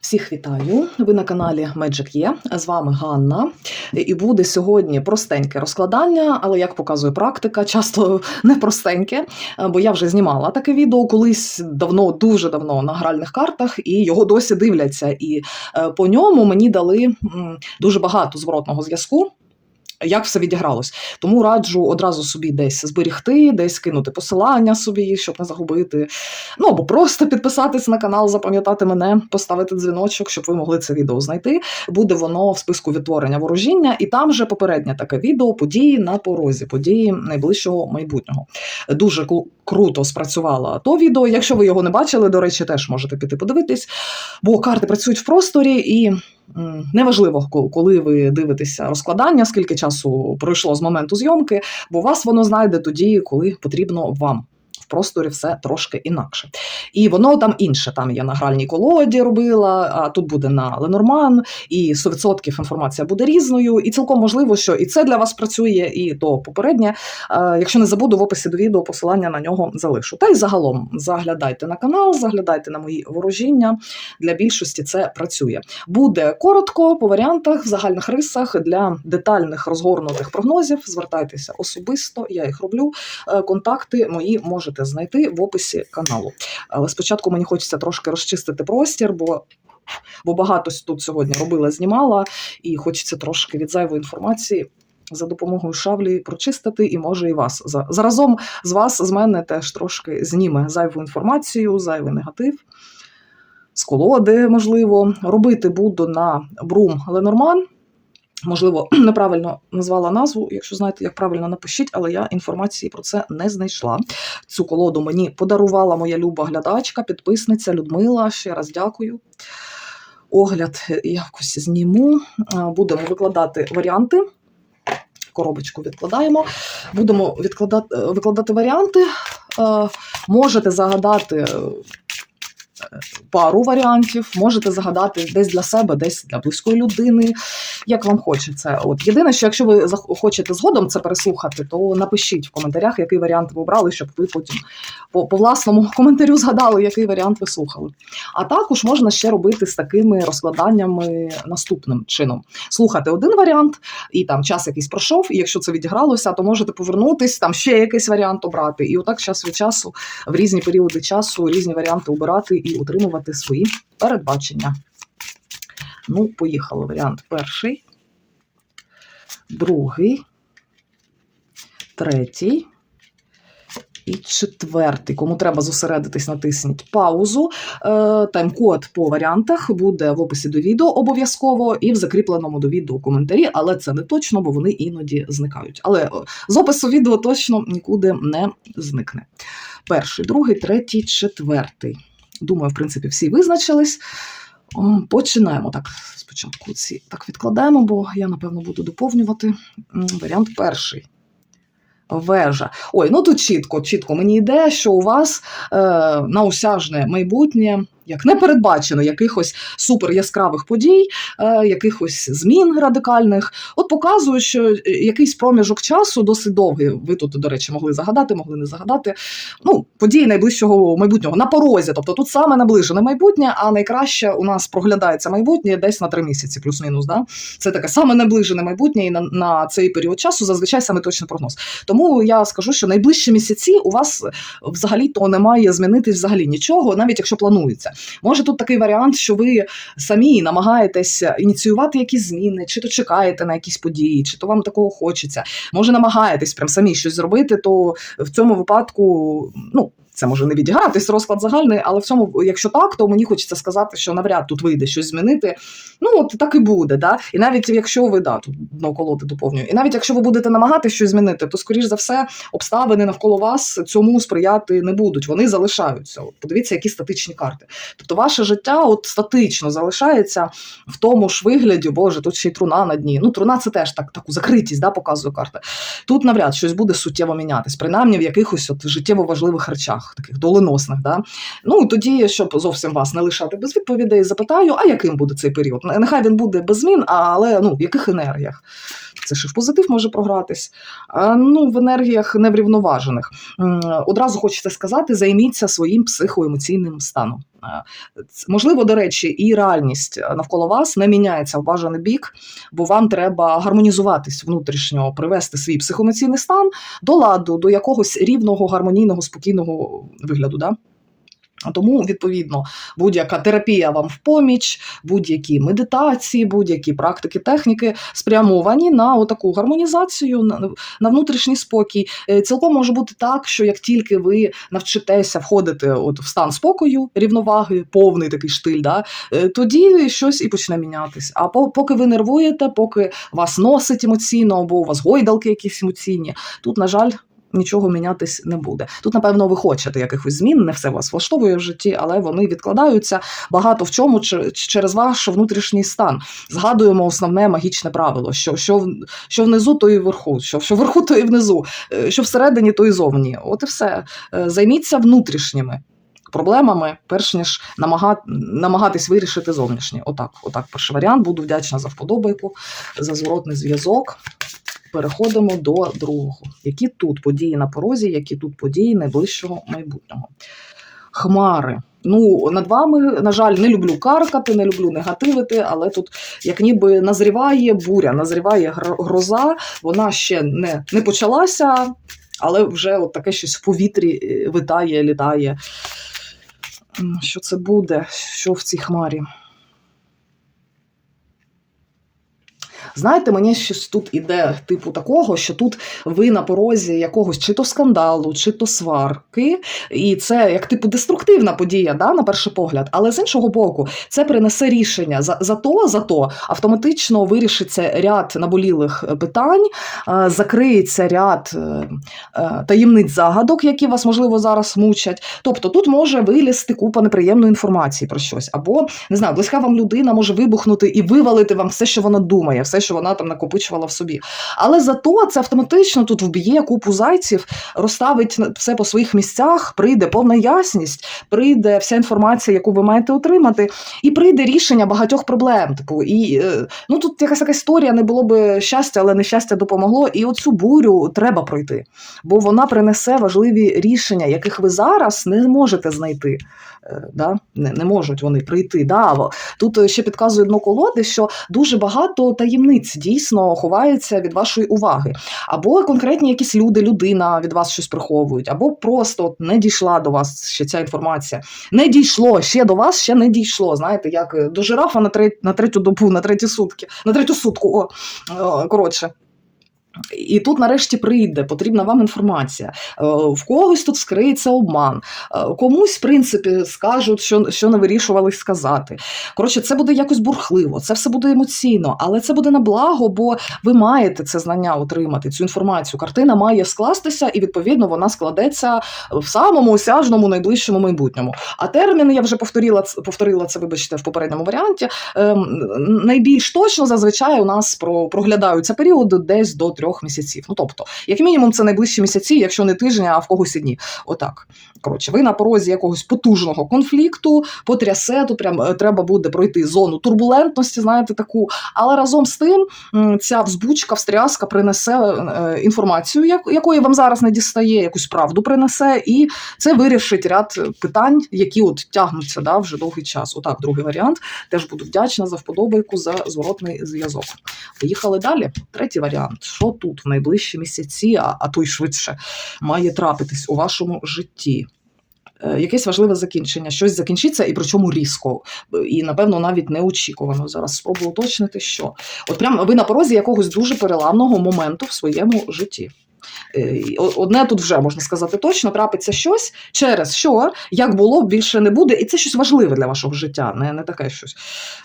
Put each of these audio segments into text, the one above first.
Всіх вітаю! Ви на каналі Magic Є. З вами Ганна. І буде сьогодні простеньке розкладання, але як показує практика, часто не простеньке, бо я вже знімала таке відео колись давно, дуже давно на гральних картах, і його досі дивляться. І е, по ньому мені дали дуже багато зворотного зв'язку. Як все відігралось, тому раджу одразу собі десь зберігти, десь кинути посилання собі, щоб не загубити. Ну або просто підписатись на канал, запам'ятати мене, поставити дзвіночок, щоб ви могли це відео знайти. Буде воно в списку відтворення ворожіння, і там же попереднє таке відео події на порозі, події найближчого майбутнього. Дуже круто спрацювало то відео. Якщо ви його не бачили, до речі, теж можете піти подивитись, бо карти працюють в просторі і. Неважливо, коли ви дивитеся розкладання, скільки часу пройшло з моменту зйомки, бо вас воно знайде тоді, коли потрібно вам. В просторі все трошки інакше. І воно там інше. Там я на гральній колоді робила, а тут буде на Ленорман, і 100% інформація буде різною. І цілком можливо, що і це для вас працює, і то попереднє. Якщо не забуду, в описі до відео посилання на нього залишу. Та й загалом заглядайте на канал, заглядайте на мої ворожіння. Для більшості це працює. Буде коротко по варіантах, в загальних рисах для детальних розгорнутих прогнозів. Звертайтеся особисто, я їх роблю. Е, Контакти мої можете знайти в описі каналу. Але спочатку мені хочеться трошки розчистити простір, бо. Бо багато тут сьогодні робила, знімала, і хочеться трошки від зайвої інформації за допомогою шавлі прочистити, і може і вас За- заразом з вас, з мене теж трошки зніме зайву інформацію, зайвий негатив. З колоди, можливо, робити буду на Брум Ленорман. Можливо, неправильно назвала назву. Якщо знаєте, як правильно напишіть, але я інформації про це не знайшла. Цю колоду мені подарувала моя люба глядачка, підписниця Людмила. Ще раз дякую. Огляд якось зніму. Будемо викладати варіанти. Коробочку відкладаємо. Будемо відкладати, викладати варіанти. Е, Можете загадати е, пару варіантів, можете загадати десь для себе, десь для близької людини, як вам хочеться. От єдине, що якщо ви хочете згодом це переслухати, то напишіть в коментарях, який варіант ви обрали, щоб ви потім по, по власному коментарю згадали, який варіант ви слухали. А також можна ще робити з такими розкладаннями наступним чином: слухати один варіант, і там час якийсь пройшов, і якщо це відігралося, то можете повернутись, там ще якийсь варіант обрати. І отак час від часу, в різні періоди часу, різні варіанти обирати і утримувати свої передбачення. Ну, поїхали. Варіант перший, другий, третій. І четвертий. Кому треба зосередитись, натисніть паузу. Е, Тайм-код по варіантах буде в описі до відео обов'язково і в закріпленому до відео коментарі, але це не точно, бо вони іноді зникають. Але е, з опису відео точно нікуди не зникне. Перший, другий, третій, четвертий. Думаю, в принципі, всі визначились. Починаємо так. Спочатку ці так відкладаємо, бо я, напевно, буду доповнювати. Варіант перший. Вежа. Ой, ну тут чітко, чітко мені йде, що у вас е, на осяжне майбутнє, як не передбачено якихось супер яскравих подій, е, якихось змін радикальних. От показую, що е, якийсь проміжок часу досить довгий. Ви тут, до речі, могли загадати, могли не загадати. Ну, події найближчого майбутнього на порозі. Тобто тут саме наближене майбутнє, а найкраще у нас проглядається майбутнє десь на три місяці, плюс-мінус. Да? Це таке саме наближене майбутнє, і на, на цей період часу зазвичай саме точний прогноз. Тому я скажу, що найближчі місяці у вас взагалі то не має змінитись взагалі нічого, навіть якщо планується. Може тут такий варіант, що ви самі намагаєтесь ініціювати якісь зміни, чи то чекаєте на якісь події, чи то вам такого хочеться. Може, намагаєтесь прям самі щось зробити, то в цьому випадку, ну. Це може не відігратись розклад загальний, але в цьому, якщо так, то мені хочеться сказати, що навряд тут вийде щось змінити. Ну от так і буде. Да? І навіть якщо ви да, тут дно колоди доповнюю, і навіть якщо ви будете намагатися щось змінити, то скоріш за все обставини навколо вас цьому сприяти не будуть. Вони залишаються. От подивіться, які статичні карти. Тобто, ваше життя от статично залишається в тому ж вигляді, боже, тут ще й труна на дні. Ну, труна це теж так таку закритість, да, показує карта. Тут навряд щось буде суттєво мінятись, принаймні в якихось от життєво важливих речах, таких доленосних. Да? Ну тоді, щоб зовсім вас не лишати без відповідей, запитаю, а яким буде цей період? Нехай він буде без змін, але ну в яких енергіях? Це ще в позитив може програтись. Ну, в енергіях неврівноважених. Одразу хочеться сказати: займіться своїм психоемоційним станом. Можливо, до речі, і реальність навколо вас не міняється в бажаний бік, бо вам треба гармонізуватись внутрішньо, привести свій психоемоційний стан до ладу, до якогось рівного, гармонійного, спокійного вигляду. Да? Тому, відповідно, будь-яка терапія вам в поміч, будь-які медитації, будь-які практики, техніки спрямовані на отаку гармонізацію, на, внутрішній спокій. Е, Цілком може бути так, що як тільки ви навчитеся входити от в стан спокою, рівноваги, повний такий штиль, да, е, тоді щось і почне мінятись. А поки ви нервуєте, поки вас носить емоційно, або у вас гойдалки якісь емоційні, тут, на жаль. Нічого мінятись не буде. Тут, напевно, ви хочете якихось змін, не все вас влаштовує в житті, але вони відкладаються багато в чому через ваш внутрішній стан. Згадуємо основне магічне правило: що, що, що внизу, то і вверху, що, що вверху, то і внизу, е, що всередині, то і зовні. От і все. Е, Займіться внутрішніми проблемами, перш ніж намага... намагатись вирішити зовнішні. Отак, отак, перший варіант. Буду вдячна за вподобайку, за зворотний зв'язок. Переходимо до другого. Які тут події на порозі, які тут події найближчого майбутнього? Хмари. Ну, над вами, на жаль, не люблю каркати, не люблю негативити, але тут як ніби назріває буря, назріває гроза, вона ще не, не почалася, але вже от таке щось в повітрі е, витає, літає. Що це буде? Що в цій хмарі? Знаєте, мені щось тут іде типу такого, що тут ви на порозі якогось чи то скандалу, чи то сварки, і це як типу деструктивна подія, да, на перший погляд. Але з іншого боку, це принесе рішення. За, за то, за то автоматично вирішиться ряд наболілих е, питань, е, закриється ряд е, таємниць загадок, які вас можливо зараз мучать. Тобто тут може вилізти купа неприємної інформації про щось, або не знаю, близька вам людина може вибухнути і вивалити вам все, що вона думає, все, що вона там накопичувала в собі. Але зато це автоматично тут вб'є купу зайців, розставить все по своїх місцях, прийде повна ясність, прийде вся інформація, яку ви маєте отримати, і прийде рішення багатьох проблем. Типу, і е, ну тут якась така історія, не було би щастя, але нещастя допомогло. І оцю бурю треба пройти, бо вона принесе важливі рішення, яких ви зараз не можете знайти. Е, Да? Не, не можуть вони прийти. Да? Тут ще підказує дно колоди, що дуже багато таємниць дійсно ховається від вашої уваги. Або конкретні якісь люди, людина від вас щось приховують, або просто от не дійшла до вас ще ця інформація. Не дійшло ще до вас, ще не дійшло. Знаєте, як до жирафа на, треть, на третю добу, на треті сутки, на третю сутку. О, о, коротше. І тут нарешті прийде потрібна вам інформація. Е, В когось тут скриється обман, е, комусь, в принципі, скажуть, що, що не вирішували сказати. Коротше, це буде якось бурхливо, це все буде емоційно, але це буде на благо, бо ви маєте це знання отримати, цю інформацію. Картина має скластися, і відповідно вона складеться в самому осяжному найближчому майбутньому. А терміни я вже повторила повторила це, вибачте, в попередньому варіанті. Ем, найбільш точно зазвичай у нас про проглядаються періоди десь до трьох місяців. Ну тобто, як мінімум, це найближчі місяці, якщо не тижні, а в когось і дні. Отак. Коротше, ви на порозі якогось потужного конфлікту, потрясе, тут прям е, треба буде пройти зону турбулентності, знаєте, таку. Але разом з тим ця взбучка, встряска принесе е, інформацію, якої вам зараз не дістає, якусь правду принесе, і це вирішить ряд питань, які от тягнуться да, вже довгий час. Отак, другий варіант. Теж буду вдячна за вподобайку, за зворотний зв'язок. Поїхали далі. Третій варіант. Що тут в найближчі місяці, а, а то й швидше, має трапитись у вашому житті? Е, Якесь важливе закінчення, щось закінчиться і причому різко, і напевно навіть неочікувано. Зараз спробую уточнити, що от прямо ви на порозі якогось дуже переламного моменту в своєму житті. Е, Одне тут вже можна сказати точно, трапиться щось, через що як було, більше не буде, і це щось важливе для вашого життя, не, не таке щось.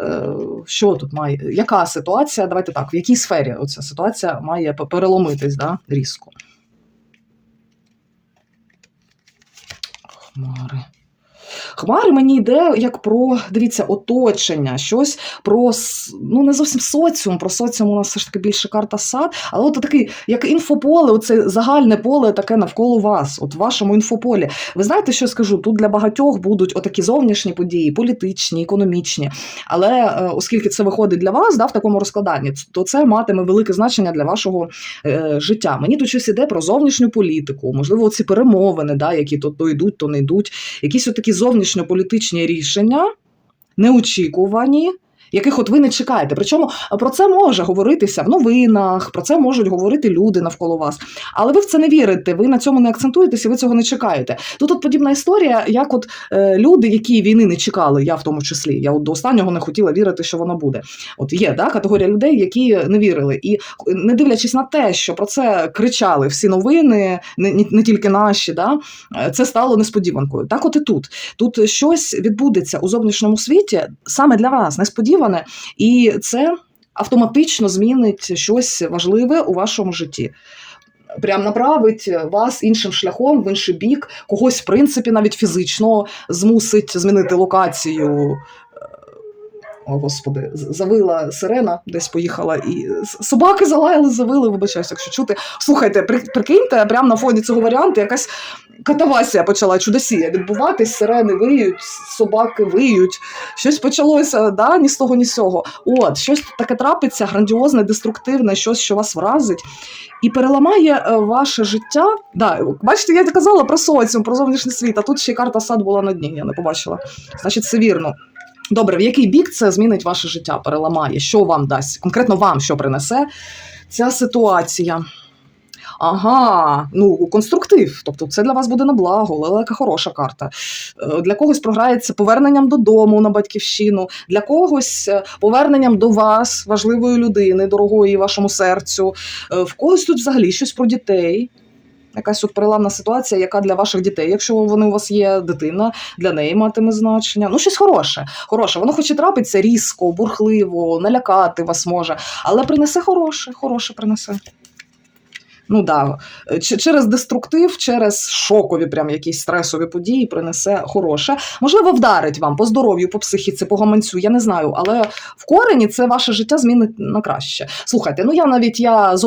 Е, Що тут має? Яка ситуація? Давайте так, в якій сфері оця ситуація має переломитись да, різко? Хмари. Хмари мені йде як про, дивіться, оточення, щось про ну не зовсім соціум. Про соціум у нас все ж таки більше карта сад, але от такий, як інфополе, оце загальне поле таке навколо вас, от в вашому інфополі. Ви знаєте, що я скажу? Тут для багатьох будуть отакі зовнішні події, політичні, економічні. Але е, оскільки це виходить для вас да, в такому розкладанні, то це матиме велике значення для вашого е, життя. Мені тут щось іде про зовнішню політику, можливо, ці перемовини, да, які то, то йдуть, то не йдуть. Якісь такі зовнішньополітичні рішення, неочікувані. Яких от ви не чекаєте. Причому про це може говоритися в новинах, про це можуть говорити люди навколо вас. Але ви в це не вірите, ви на цьому не акцентуєтеся, ви цього не чекаєте. Тут от подібна історія, як от е, люди, які війни не чекали, я в тому числі. Я от до останнього не хотіла вірити, що вона буде. От є да, категорія людей, які не вірили. І не дивлячись на те, що про це кричали всі новини, не, не, не тільки наші, да, е, це стало несподіванкою. Так, от і тут. Тут щось відбудеться у зовнішньому світі саме для вас, несподіване, і це автоматично змінить щось важливе у вашому житті. Прям направить вас іншим шляхом в інший бік, когось, в принципі, навіть фізично змусить змінити локацію. О, господи, завила сирена, десь поїхала, і собаки залаяли, завили, вибачаюся, якщо чути. Слухайте, прикиньте, прямо на фоні цього варіанту якась катавасія почала чудосія відбуватись, сирени виють, собаки виють. Щось почалося, да, ні з того, ні з цього. От, щось таке трапиться, грандіозне, деструктивне, щось, що вас вразить. І переламає е, ваше життя. Да, бачите, я казала про соціум, про зовнішній світ, а тут ще й карта сад була на дні, я не побачила. Значить, це вірно. Добре, в який бік це змінить ваше життя, переламає? Що вам дасть? Конкретно вам що принесе ця ситуація? Ага, ну конструктив. Тобто це для вас буде на благо, лелека хороша карта. Е, Для когось програється поверненням додому на батьківщину, для когось е, поверненням до вас, важливої людини, дорогої вашому серцю. Е, В когось тут взагалі щось про дітей. Якась тут переламна ситуація, яка для ваших дітей, якщо вони у вас є дитина, для неї матиме значення. Ну, щось хороше. Хороше. Воно хоч і трапиться різко, бурхливо, налякати вас може, але принесе хороше, хороше принесе. Ну да, через деструктив, через шокові, прям якісь стресові події принесе хороше. Можливо, вдарить вам по здоров'ю, по психіці, по гаманцю, я не знаю, але в корені це ваше життя змінить на краще. Слухайте, ну я навіть я з,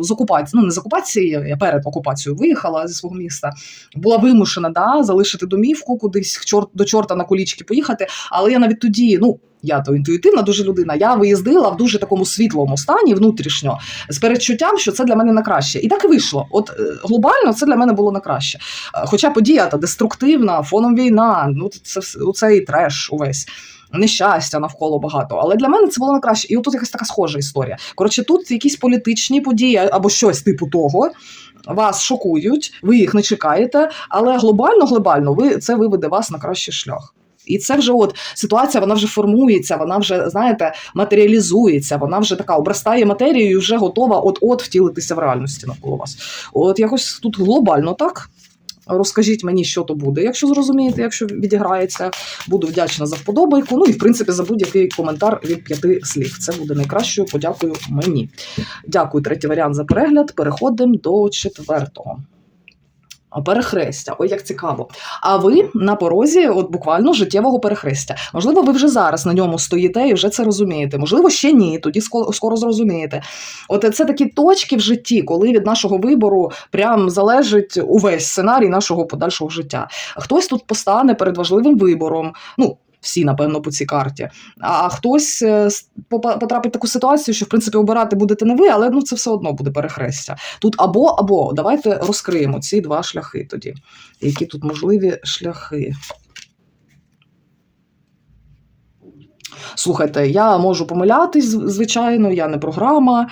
з окупації, ну не з окупації, я перед окупацією виїхала зі свого міста, була вимушена да, залишити домівку, кудись до чорта на колічки поїхати. Але я навіть тоді, ну. Я то інтуїтивна дуже людина. Я виїздила в дуже такому світлому стані внутрішньо з передчуттям, що це для мене на краще. І так і вийшло. От е, глобально це для мене було на краще. Е, Хоча подія та деструктивна, фоном війна, ну це цей треш увесь. Нещастя навколо багато, але для мене це було на краще. І отут якась така схожа історія. Коротше, тут якісь політичні події або щось типу того. Вас шокують, ви їх не чекаєте, але глобально, глобально, ви це виведе вас на кращий шлях. І це вже от ситуація, вона вже формується, вона вже, знаєте, матеріалізується, вона вже така обростає матерією, вже готова от-от втілитися в реальності навколо вас. От якось тут глобально так. Розкажіть мені, що то буде, якщо зрозумієте, якщо відіграється. Буду вдячна за вподобайку. Ну і в принципі за будь-який коментар від п'яти слів. Це буде найкращою подякою мені. Дякую, третій варіант за перегляд. Переходимо до четвертого. Перехрестя, ой, як цікаво. А ви на порозі, от буквально життєвого перехрестя. Можливо, ви вже зараз на ньому стоїте і вже це розумієте. Можливо, ще ні, тоді скоро, зрозумієте. От це такі точки в житті, коли від нашого вибору прям залежить увесь сценарій нашого подальшого життя. Хтось тут постане перед важливим вибором. Ну, всі, напевно, по цій карті. А хтось е, потрапить в таку ситуацію, що в принципі обирати будете не ви, але ну це все одно буде перехрестя. Тут або або давайте розкриємо ці два шляхи тоді. Які тут можливі шляхи? Слухайте, я можу помилятись, звичайно, я не програма,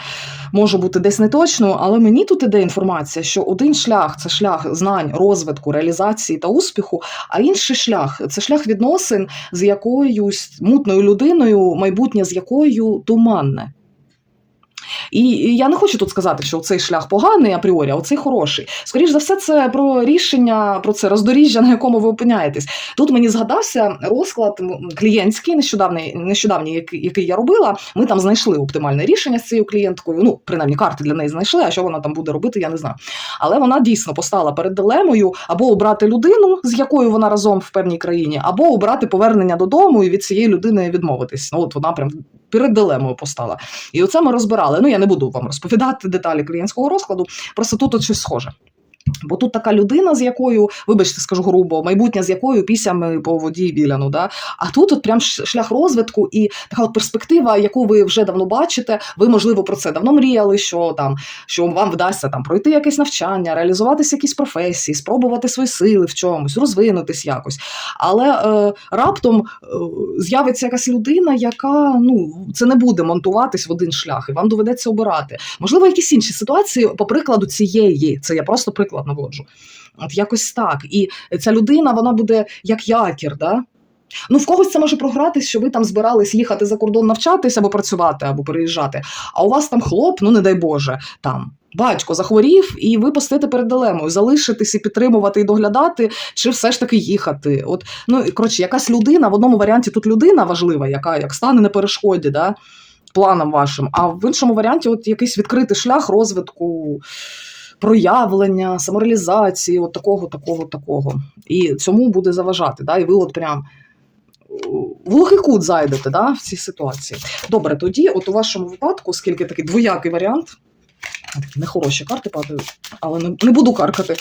можу бути десь неточно, але мені тут іде інформація, що один шлях це шлях знань, розвитку, реалізації та успіху, а інший шлях це шлях відносин з якоюсь мутною людиною, майбутнє з якою туманне. І, я не хочу тут сказати, що цей шлях поганий апріорі, а оцей хороший. Скоріше за все, це про рішення, про це роздоріжжя, на якому ви опиняєтесь. Тут мені згадався розклад клієнтський, нещодавній, який, який я робила. Ми там знайшли оптимальне рішення з цією клієнткою. Ну, принаймні, карти для неї знайшли, а що вона там буде робити, я не знаю. Але вона дійсно постала перед дилемою або обрати людину, з якою вона разом в певній країні, або обрати повернення додому і від цієї людини відмовитись. Ну, от вона прям перед дилемою постала. І оце ми розбирали. Ну, я не буду вам розповідати деталі клієнтського розкладу, просто тут от щось схоже. Бо тут така людина, з якою, вибачте, скажу грубо, майбутнє з якою пісями по воді біляну. Да? А тут от прям шлях розвитку і така от перспектива, яку ви вже давно бачите. Ви, можливо, про це давно мріяли, що там що вам вдасться там пройти якесь навчання, реалізуватися якісь професії, спробувати свої сили в чомусь, розвинутись якось. Але е, раптом е, з'явиться якась людина, яка ну це не буде монтуватись в один шлях, і вам доведеться обирати. Можливо, якісь інші ситуації, по прикладу цієї, це я просто приклад наводжу. От якось так. І ця людина вона буде як якір. Да? Ну, в когось це може програтись, що ви там збирались їхати за кордон навчатись або працювати, або переїжджати. А у вас там хлоп, ну не дай Боже, там батько захворів, і ви постаєте перед дилемою залишитись і підтримувати і доглядати, чи все ж таки їхати. От ну коротше, якась людина в одному варіанті тут людина важлива, яка як стане на перешкоді, да, планам вашим, а в іншому варіанті, от якийсь відкритий шлях розвитку. Проявлення, самореалізації, от такого, такого, такого. І цьому буде заважати. Да? І ви от прям в глухий кут зайдете да, в цій ситуації. Добре, тоді, от у вашому випадку, оскільки такий двоякий варіант, такі нехороші карти падають, але не, не буду каркати.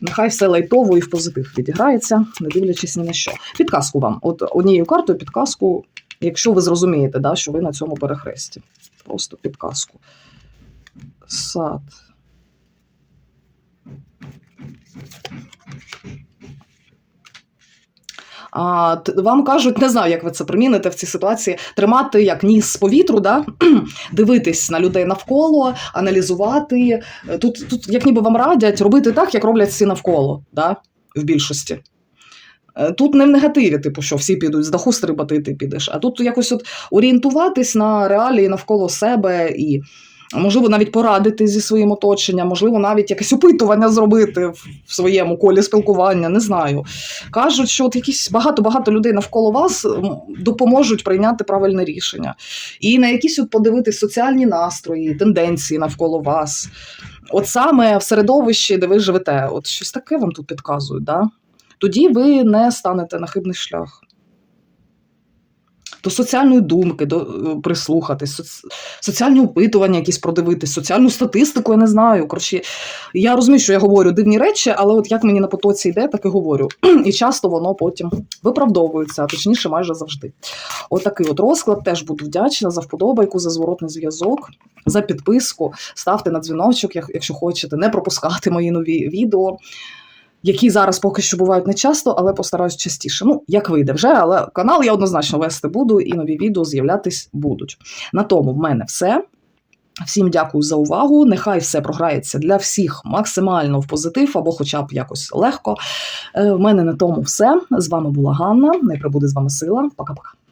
Нехай все лайтово і в позитив відіграється, не дивлячись ні на що. Підказку вам. От однією картою підказку, якщо ви зрозумієте, да, що ви на цьому перехресті. Просто підказку. Сад. А, вам кажуть, не знаю, як ви це приміните в цій ситуації, тримати як ніс з повітру, да? дивитись на людей навколо, аналізувати. Е, Тут, тут як ніби вам радять робити так, як роблять всі навколо, да? в більшості. Е, Тут не в негативі, типу, що всі підуть з даху стрибати, ти підеш. А тут якось от орієнтуватись на реалії навколо себе і, можливо, навіть порадити зі своїм оточенням, можливо, навіть якесь опитування зробити в своєму колі спілкування, не знаю. Кажуть, що от якісь багато-багато людей навколо вас допоможуть прийняти правильне рішення. І на якісь от подивитись соціальні настрої, тенденції навколо вас. От саме в середовищі, де ви живете, от щось таке вам тут підказують, да? тоді ви не станете на хибний шлях. До соціальної думки, до е, прислухатись, соц... соціальні опитування якісь продивитись, соціальну статистику, я не знаю. Коротше, я розумію, що я говорю дивні речі, але от як мені на потоці йде, так і говорю. І часто воно потім виправдовується, а точніше, майже завжди. Отакий от розклад теж буду вдячна за вподобайку, за зворотний зв'язок, за підписку. Ставте на дзвіночок, якщо хочете, не пропускати мої нові відео. Які зараз поки що бувають не часто, але постараюсь частіше. Ну, як вийде вже, але канал я однозначно вести буду, і нові відео з'являтись будуть. На тому в мене все. Всім дякую за увагу. Нехай все програється для всіх максимально в позитив або хоча б якось легко. Е, В мене на тому все. З вами була Ганна. Не прибуде з вами сила. Пока-пока.